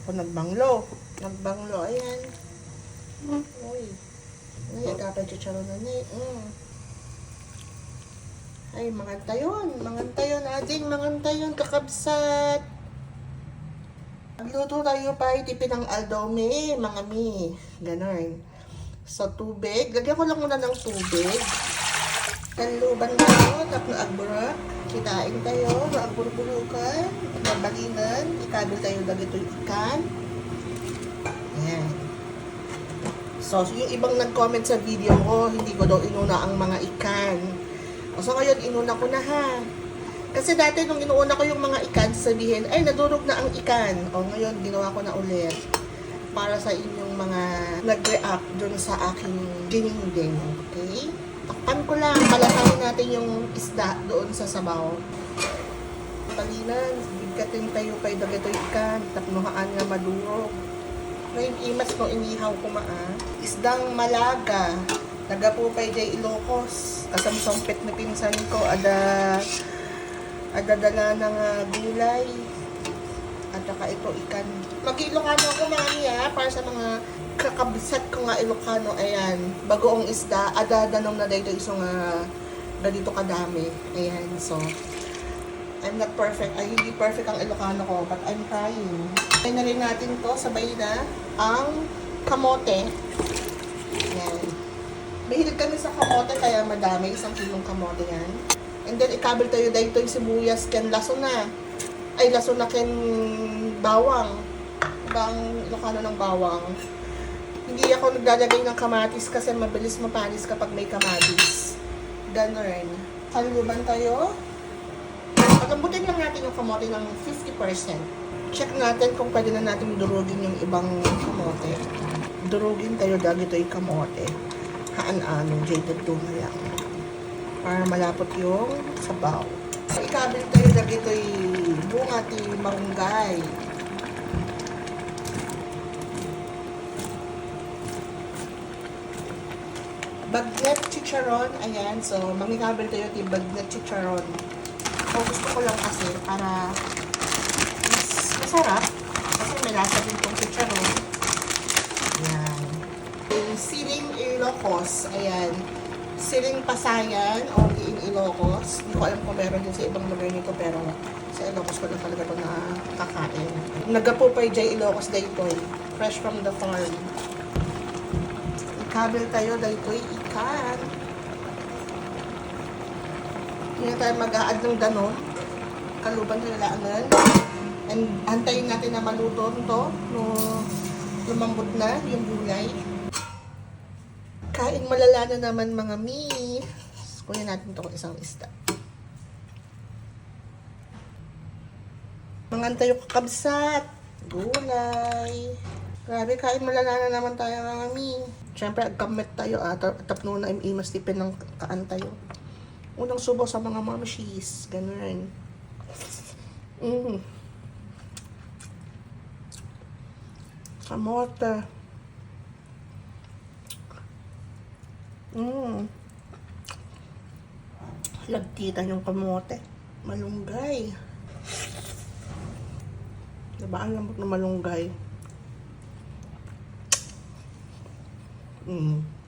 Ako nagbanglo. Nagbanglo, ayan. Uy. Ay, agapay chicharon na ni. Mm. Ay, manganta yun. Manganta yun, ading. Manganta yun, kakabsat. Magluto tayo pa, itipin ng aldome, mga mi. Ganon. So, tubig. Lagyan ko lang muna ng tubig. Kanluban tayo, tapos agbura. Kitain tayo, maagburu-burukan. Babalinan. Ikabil tayo lagi ito ikan. Ayan. So, yung ibang nag-comment sa video ko, hindi ko daw inuna ang mga ikan. O, so ngayon, inuna ko na ha. Kasi dati nung inuuna ko yung mga ikan, sabihin, ay, nadurog na ang ikan. O, ngayon, ginawa ko na ulit. Para sa inyong mga nag-react dun sa aking dininding. Okay? Takpan ko lang. Palatawin natin yung isda doon sa sabaw. Palinan, bigkatin tayo kay dagito ikan. Tapnuhaan nga madurog. Ngayon, imas no inihaw ko maa. Isdang malaga. Nagapupay jay Ilocos. Kasamsampit ni pinsan ko. Ada, ada dala ng ah, gulay. At saka ito ikan. Mag-Ilocano ako mga niya para sa mga kakabsat ko nga Ilocano. Ayan. Bagoong isda. Ada danom na dito isong nga ganito kadami. Ayan. So, I'm not perfect. Ay, hindi perfect ang Ilocano ko, but I'm trying. Try na rin natin to, sabay na, ang kamote. Yan. Mahilig kami sa kamote, kaya madami. Isang kilong kamote yan. And then, ikabel tayo dahil ito yung sibuyas, ken laso na. Ay, laso na ken bawang. Diba ang Ilocano ng bawang? Hindi ako naglalagay ng kamatis kasi mabilis mapanis kapag may kamatis. Ganon. Kaluban tayo. Palambutin lang natin yung kamote ng 50%. Check natin kung pwede na natin durugin yung ibang kamote. Durugin tayo dahil ito yung kamote. Haan-ano, jaded tuna lang. Para malapot yung sabaw. Ikabil tayo dahil ito yung bunga ti marunggay. Bagnet chicharon, ayan. So, mamikabil tayo ti bagnet chicharon. So, gusto ko lang kasi para mas masarap. Kasi may lasa din tong chicharon. Ayan. Yung siling Ilocos, ayan. Siling Pasayan o in Ilocos. Hindi ko alam kung meron din sa ibang lugar nito pero sa Ilocos ko lang talaga ito nakakain. Nagapupay J Ilocos daytoy. Fresh from the farm. Ikabil tayo daytoy ikan. Hindi na tayo mag-aad ng danon. Kaluban sa lalaanan. And antayin natin na maluto to. No, lumambot na yung gulay. Kain malala na naman mga mi. Kunin natin to isang isda. Mangantay yung kakabsat. Gulay. Grabe, kain malala na naman tayo mga mi. Siyempre, agkamit tayo ah. Ta- Tapno na imas tipin ng kaan tayo. Unang subo sa mga mamashis. Ganun. Mm. Kamote. Mm. Lagtitan yung kamote. Malunggay. Diba ang lambot na malunggay? Mm.